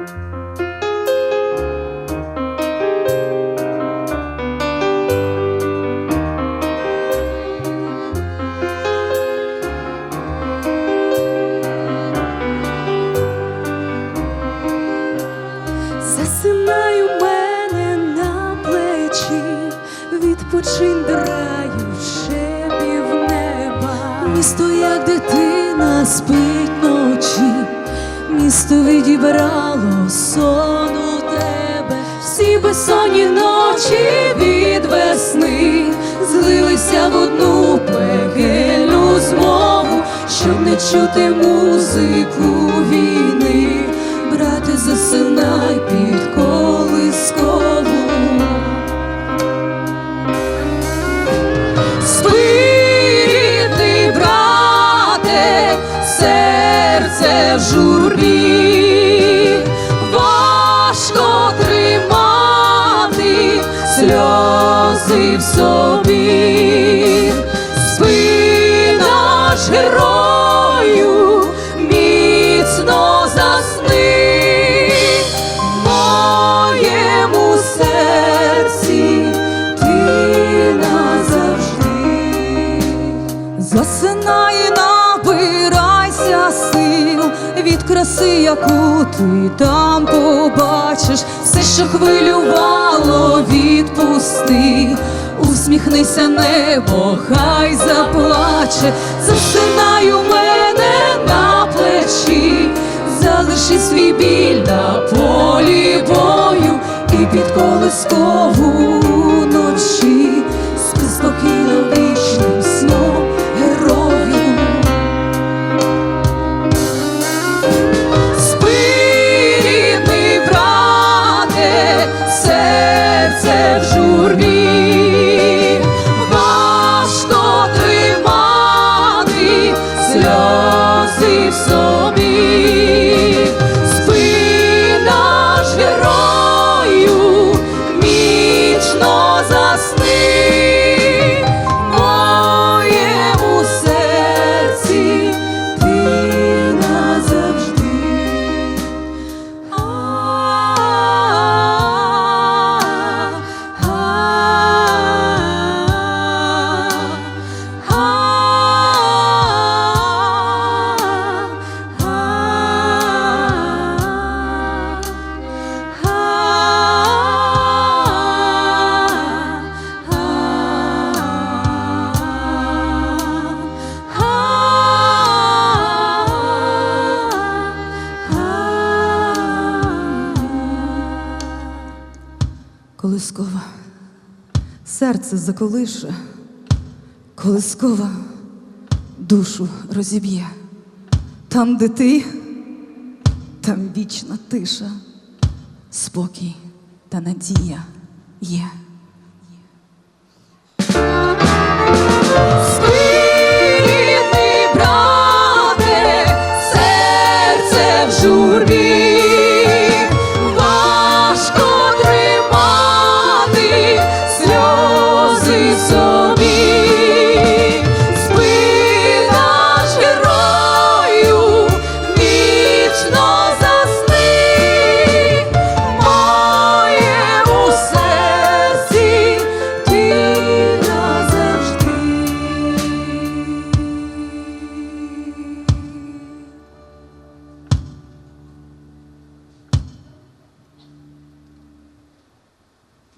Засинай у мене на плечі, відпочинь драючи пів неба. Місто, як дитина, спить ночі, місто відібрало сон у тебе, всі безсонні ночі від весни злилися в одну пекельну змову, щоб не чути музику війни. Брате, засинай під колискову. Серце в журбі, важко тримати сльози в собі, краси, яку ти там побачиш, все, що хвилювало, відпусти. Усміхнися, небо, хай заплаче, засинай у мене на плечі, залиши свій біль на полі бою і під колискову Колискова, серце заколише, колискова душу розіб'є. Там, де ти, там вічна тиша, спокій та надія є.